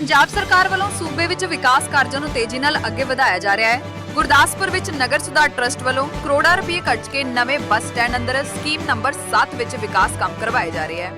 ਪੰਜਾਬ ਸਰਕਾਰ ਵੱਲੋਂ ਸੂਬੇ ਵਿੱਚ ਵਿਕਾਸ ਕਾਰਜਾਂ ਨੂੰ ਤੇਜ਼ੀ ਨਾਲ ਅੱਗੇ ਵਧਾਇਆ ਜਾ ਰਿਹਾ ਹੈ। ਗੁਰਦਾਸਪੁਰ ਵਿੱਚ ਨਗਰ ਸੁਧਾਰ ਟਰਸਟ ਵੱਲੋਂ ਕਰੋੜਾਂ ਰੁਪਏ ਖਰਚ ਕੇ ਨਵੇਂ ਬੱਸ ਸਟੈਂਡ ਅੰਦਰ ਸਕੀਮ ਨੰਬਰ 7 ਵਿੱਚ ਵਿਕਾਸ ਕੰਮ ਕਰਵਾਏ ਜਾ ਰਹੇ ਹੈ।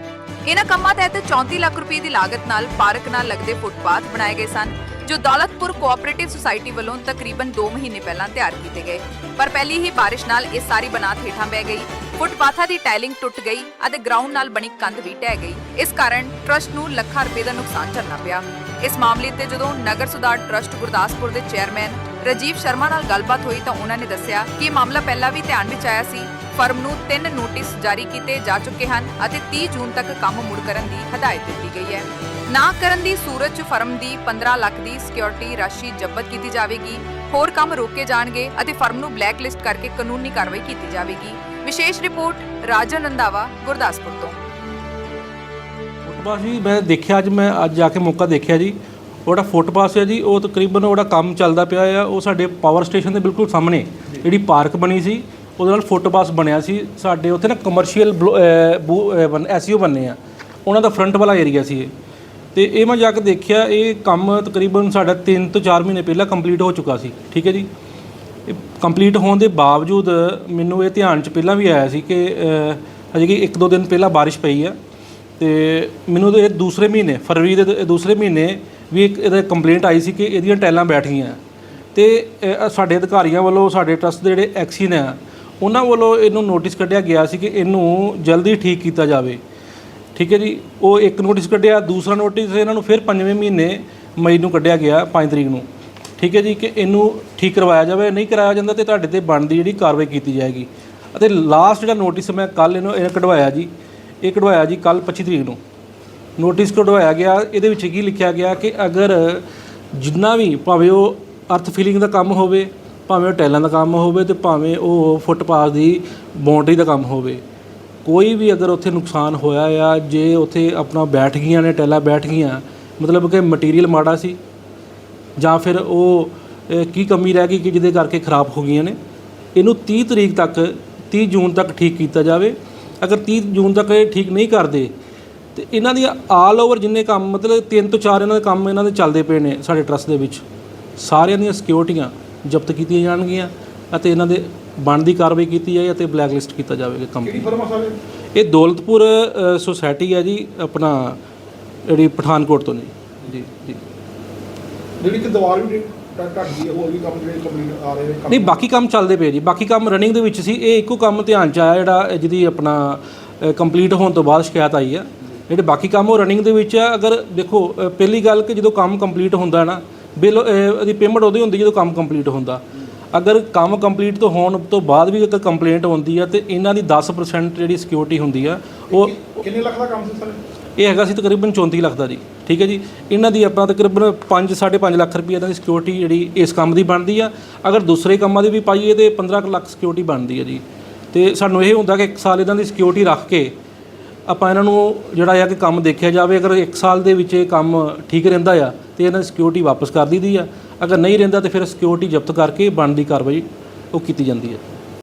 ਇਹਨਾਂ ਕੰਮਾਂ ਤਹਿਤ 34 ਲੱਖ ਰੁਪਏ ਦੀ ਲਾਗਤ ਨਾਲ ਪਾਰਕ ਨਾਲ ਲੱਗਦੇ ਫੁੱਟਪਾਥ ਬਣਾਏ ਗਏ ਸਨ। ਜੋ ਦੌਲਤਪੁਰ ਕੋਆਪਰੇਟਿਵ ਸੁਸਾਇਟੀ ਵੱਲੋਂ ਤਕਰੀਬਨ 2 ਮਹੀਨੇ ਪਹਿਲਾਂ ਤਿਆਰ ਕੀਤੇ ਗਏ। ਪਰ ਪਹਿਲੀ ਹੀ ਬਾਰਿਸ਼ ਨਾਲ ਇਹ ਸਾਰੀ ਬਨਾਤ ਹੇਠਾਂ ਬਹਿ ਗਈ। ਫੁੱਟਪਾਥਾਂ ਦੀ ਟਾਈਲਿੰਗ ਟੁੱਟ ਗਈ ਅਤੇ ਗਰਾਊਂਡ ਨਾਲ ਬਣੀ ਕੰਧ ਵੀ ਢਹਿ ਗਈ। ਇਸ ਕਾਰਨ ਟਰਸਟ ਨੂੰ ਲੱਖਾਂ ਰੁਪਏ ਦਾ ਨੁਕਸਾਨ ਝੱਲਣਾ ਪਿਆ। ਇਸ ਮਾਮਲੇ ਤੇ ਜਦੋਂ ਨਗਰ ਸੁਧਾਰ ਟਰਸਟ ਗੁਰਦਾਸਪੁਰ ਦੇ ਚੇਅਰਮੈਨ ਰਜੀਵ ਸ਼ਰਮਾ ਨਾਲ ਗੱਲਬਾਤ ਹੋਈ ਤਾਂ ਉਹਨਾਂ ਨੇ ਦੱਸਿਆ ਕਿ ਇਹ ਮਾਮਲਾ ਪਹਿਲਾਂ ਵੀ ਧਿਆਨ ਵਿੱਚ ਆਇਆ ਸੀ। ਫਰਮ ਨੂੰ ਤਿੰਨ ਨੋਟਿਸ ਜਾਰੀ ਕੀਤੇ ਜਾ ਚੁੱਕੇ ਹਨ ਅਤੇ 30 ਜੂਨ ਤੱਕ ਕੰਮ ਮੁੜ ਕਰਨ ਦੀ ਹਦਾਇਤ ਦਿੱਤੀ ਗਈ ਹੈ। ਨਾ ਕਰਨ ਦੀ ਸੂਰਤ 'ਚ ਫਰਮ ਦੀ 15 ਲੱਖ ਦੀ ਸਿਕਿਉਰਿਟੀ ਰਾਸ਼ੀ ਜ਼ਬਤ ਕੀਤੀ ਜਾਵੇਗੀ, ਹੋਰ ਕੰਮ ਰੋਕੇ ਜਾਣਗੇ ਅਤੇ ਫਰਮ ਨੂੰ ਬਲੈਕ ਲਿਸਟ ਕਰਕੇ ਕਾਨੂੰਨੀ ਕਾਰਵਾਈ ਕੀਤੀ ਜਾਵੇਗੀ। ਵਿਸ਼ੇਸ਼ ਰਿਪੋਰਟ, ਰਾਜਨ ਰੰਧਾਵਾ, ਗੁਰਦਾਸਪੁਰ ਤੋਂ। ਫੁੱਟਪਾਥ ਜੀ, ਮੈਂ ਦੇਖਿਆ ਅੱਜ, ਮੈਂ ਅੱਜ ਜਾ ਕੇ ਮੌਕਾ ਦੇਖਿਆ ਜੀ। ਉਹਦਾ ਫੁੱਟਪਾਥ ਹੈ ਜੀ, ਉਹ ਤਕਰੀਬਨ ਉਹਦਾ ਕੰਮ ਚੱਲਦਾ ਪਿਆ ਆ। ਉਹ ਸਾਡੇ ਪਾਵਰ ਸਟੇਸ਼ਨ ਦੇ ਬਿਲਕੁਲ ਸਾਹਮਣੇ ਜਿਹੜੀ ਪਾਰਕ ਬਣੀ ਸੀ, ਉਹਦੇ ਨਾਲ ਫੁੱਟਪਾਥ ਬਣਿਆ ਸੀ। ਸਾਡੇ ਉੱਥੇ ਨਾ ਕਮਰਸ਼ੀਅਲ ਐਸਯੂ ਬੰਨੇ ਆ। ਉਹਨਾਂ ਦਾ ਫਰੰਟ ਵਾਲਾ ਏਰੀਆ ਸੀ ਇਹ। ਤੇ ਇਹ ਮੈਂ ਜਾ ਕੇ ਦੇਖਿਆ, ਇਹ ਕੰਮ ਤਕਰੀਬਨ ਸਾਡਾ 3 ਤੋਂ 4 ਮਹੀਨੇ ਪਹਿਲਾਂ ਕੰਪਲੀਟ ਹੋ ਚੁੱਕਾ ਸੀ। ਠੀਕ ਹੈ ਜੀ? ਇਹ ਕੰਪਲੀਟ ਹੋਣ ਦੇ ਬਾਵਜੂਦ ਮੈਨੂੰ ਇਹ ਧਿਆਨ ਚ ਪਹਿਲਾਂ ਵੀ ਆਇਆ ਸੀ ਕਿ ਹਜੇ ਕਿ ਇੱਕ ਦੋ ਦਿਨ ਪਹਿਲਾਂ ਬਾਰਿਸ਼ ਪਈ ਆ ਤੇ ਮੈਨੂੰ ਇਹ ਦੂਸਰੇ ਮਹੀਨੇ, ਫਰਵਰੀ ਦੇ ਦੂਸਰੇ ਮਹੀਨੇ ਵੀ ਇੱਕ ਇਹਦਾ ਕੰਪਲੇਂਟ ਆਈ ਸੀ ਕਿ ਇਹਦੀਆਂ ਟੈਲਾਂ ਬੈਠ ਗਈਆਂ ਤੇ ਸਾਡੇ ਅਧਿਕਾਰੀਆਂ ਵੱਲੋਂ, ਸਾਡੇ ਟਰਸਟ ਦੇ ਜਿਹੜੇ ਐਕਸੀਨ ਆ, ਉਹਨਾਂ ਵੱਲੋਂ ਇਹਨੂੰ ਨੋਟਿਸ ਕੱਢਿਆ ਗਿਆ ਸੀ ਕਿ ਇਹਨੂੰ ਜਲਦੀ ਠੀਕ ਕੀਤਾ ਜਾਵੇ। ਠੀਕ ਹੈ ਜੀ, ਉਹ ਇੱਕ ਨੋਟਿਸ ਕੱਢਿਆ, ਦੂਸਰਾ ਨੋਟਿਸ ਇਹਨਾਂ ਨੂੰ ਫਿਰ ਪੰਜਵੇਂ ਮਹੀਨੇ ਮਈ ਨੂੰ ਕੱਢਿਆ ਗਿਆ 5 ਤਰੀਕ ਨੂੰ। ਠੀਕ ਹੈ ਜੀ, ਕਿ ਇਹਨੂੰ ਠੀਕ ਕਰਵਾਇਆ ਜਾਵੇ, ਨਹੀਂ ਕਰਾਇਆ ਜਾਂਦਾ ਤੇ ਤੁਹਾਡੇ ਤੇ ਬਣਦੀ ਜਿਹੜੀ ਕਾਰਵਾਈ ਕੀਤੀ ਜਾਏਗੀ। ਅਤੇ ਲਾਸਟ ਜਿਹੜਾ ਨੋਟਿਸ ਮੈਂ ਕੱਲ ਇਹਨੂੰ ਇਹ ਕਢਵਾਇਆ ਜੀ, ਇਹ ਕਢਵਾਇਆ ਜੀ ਕੱਲ 25 ਤਰੀਕ ਨੂੰ। ਨੋਟਿਸ ਕਢਵਾਇਆ ਗਿਆ, ਇਹਦੇ ਵਿੱਚ ਕੀ ਲਿਖਿਆ ਗਿਆ ਕਿ ਅਗਰ ਜਿੰਨਾ ਵੀ ਭਾਵੇਂ ਉਹ ਅਰਥ ਫਿਲਿੰਗ ਦਾ ਕੰਮ ਹੋਵੇ, ਭਾਵੇਂ ਉਹ ਟੈਲਾਂ ਦਾ ਕੰਮ ਹੋਵੇ ਤੇ ਭਾਵੇਂ ਉਹ ਫੁੱਟਪਾਥ ਦੀ ਬਾਉਂਡਰੀ ਦਾ ਕੰਮ ਹੋਵੇ ਕੋਈ ਵੀ ਅਗਰ ਉੱਥੇ ਨੁਕਸਾਨ ਹੋਇਆ ਆ, ਜੇ ਉੱਥੇ ਆਪਣਾ ਬੈਠ ਗਈਆਂ ਨੇ ਟੈਲਾਂ ਬੈਠ ਗਈਆਂ, ਮਤਲਬ ਕਿ ਮਟੀਰੀਅਲ ਮਾੜਾ ਸੀ, ਜਾਂ ਫਿਰ ਉਹ ਕੀ ਕਮੀ ਰਹਿ ਗਈ ਕਿ ਜਿਹਦੇ ਕਰਕੇ ਖਰਾਬ ਹੋ ਗਈਆਂ ਨੇ, ਇਹਨੂੰ 30 ਤਰੀਕ ਤੱਕ 30 ਜੂਨ ਤੱਕ ਠੀਕ ਕੀਤਾ ਜਾਵੇ। ਅਗਰ 30 ਜੂਨ ਤੱਕ ਇਹ ਠੀਕ ਨਹੀਂ ਕਰਦੇ, ਤੇ ਇਹਨਾਂ ਦੀਆਂ ਆਲ ਓਵਰ ਜਿੰਨੇ ਕੰਮ, ਮਤਲਬ ਤਿੰਨ ਤੋਂ ਚਾਰ ਇਹਨਾਂ ਦੇ ਕੰਮ ਇਹਨਾਂ ਦੇ ਚੱਲਦੇ ਪਏ ਨੇ ਸਾਡੇ ਟਰਸਟ ਦੇ ਵਿੱਚ। ਸਾਰਿਆਂ ਦੀਆਂ ਸਿਕਿਉਰਿਟੀਆਂ ਜ਼ਬਤ ਕੀਤੀਆਂ ਜਾਣਗੀਆਂ ਅਤੇ ਇਹਨਾਂ ਦੇ ਬਣਦੀ ਕਾਰਵਾਈ ਕੀਤੀ ਜਾਏ ਅਤੇ ਬਲੈਕ ਲਿਸਟ ਕੀਤਾ ਜਾਵੇਗਾ ਕੰਪਨੀ ਇਹ ਦੌਲਤਪੁਰ ਸੁਸਾਇਟੀ ਹੈ ਜੀ ਆਪਣਾ ਜਿਹੜੀ ਪਠਾਨਕੋਟ ਤੋਂ ਜੀ ਜੀ ਜੀ। ਜਿਹੜੀ ਕਿ ਦੀਵਾਰ ਵੀ ਟੱਟ ਟੱਟ ਗਈ ਹੈ, ਹੋਰ ਵੀ ਕੰਮ ਜਿਹੜੇ ਕੰਪਲੀਟ ਆ ਰਹੇ ਨੇ ਕੰਮ ਨਹੀਂ ਬਾਕੀ ਕੰਮ ਚੱਲਦੇ ਪਏ ਜੀ। ਬਾਕੀ ਕੰਮ ਰਨਿੰਗ ਦੇ ਵਿੱਚ ਸੀ। ਇਹ ਇੱਕੋ ਕੰਮ ਧਿਆਨ ਚ ਆਇਆ ਜਿਹੜਾ ਜਿਹਦੀ ਆਪਣਾ ਕੰਪਲੀਟ ਹੋਣ ਤੋਂ ਬਾਅਦ ਸ਼ਿਕਾਇਤ ਆਈ ਆ। ਜਿਹੜੇ ਬਾਕੀ ਕੰਮ ਉਹ ਰਨਿੰਗ ਦੇ ਵਿੱਚ ਆ। ਅਗਰ ਦੇਖੋ ਪਹਿਲੀ ਗੱਲ ਕਿ ਜਦੋਂ ਕੰਮ ਕੰਪਲੀਟ ਹੁੰਦਾ ਨਾ ਬਿੱਲ ਅ, ਉਹਦੀ ਪੇਮੈਂਟ ਉਹਦੀ ਹੁੰਦੀ ਜਦੋਂ ਕੰਮ ਕੰਪਲੀਟ ਹੁੰਦਾ। ਅਗਰ ਕੰਮ ਕੰਪਲੀਟ ਤੋਂ ਹੋਣ ਤੋਂ ਬਾਅਦ ਵੀ ਅਗਰ ਕੰਪਲੇਂਟ ਹੁੰਦੀ ਆ ਤੇ ਇਹਨਾਂ ਦੀ 10% ਜਿਹੜੀ ਸਿਕਿਉਰਿਟੀ ਹੁੰਦੀ ਆ ਉਹ ਕਿੰਨੇ ਲੱਖ ਦਾ ਕੰਮ ਸੀ ਸਰ? ਇਹ ਹੈਗਾ ਸੀ ਤਕਰੀਬਨ 34 ਲੱਖ ਦਾ ਜੀ ਠੀਕ ਹੈ ਜੀ। ਇਹਨਾਂ ਦੀ ਆਪਣਾ ਤਕਰੀਬਨ 5 5.5 ਲੱਖ ਰੁਪਏ ਦੀ ਸਿਕਿਉਰਿਟੀ ਜਿਹੜੀ ਇਸ ਕੰਮ ਦੀ ਬਣਦੀ ਆ। ਅਗਰ ਦੂਸਰੇ ਕੰਮਾਂ ਦੀ ਵੀ ਪਾਈਏ ਤੇ 15 ਕੁ ਲੱਖ ਸਿਕਿਉਰਿਟੀ ਬਣਦੀ ਹੈ ਜੀ। ਤੇ ਸਾਨੂੰ ਇਹ ਹੁੰਦਾ ਕਿ 1 ਸਾਲ ਇਹਨਾਂ ਦੀ ਸਿਕਿਉਰਿਟੀ ਰੱਖ ਕੇ ਆਪਾਂ ਇਹਨਾਂ ਨੂੰ ਜਿਹੜਾ ਆ ਕਿ ਕੰਮ ਦੇਖਿਆ ਜਾਵੇ, ਅਗਰ 1 ਸਾਲ ਦੇ ਵਿੱਚ ਇਹ ਕੰਮ ਠੀਕ ਰਹਿੰਦਾ ਆ, ਤੇ ਇਹਨਾਂ ਦੀ ਸਿਕਿਉਰਿਟੀ ਵਾਪਸ ਕਰ ਦਈਦੀ ਆ। ਅਗਰ ਨਹੀਂ ਰਹਿੰਦਾ, ਤੇ ਫਿਰ ਸਿਕਿਉਰਿਟੀ ਜ਼ਬਤ ਕਰਕੇ ਬਣਦੀ ਕਾਰਵਾਈ ਉਹ ਕੀਤੀ ਜਾਂਦੀ ਹੈ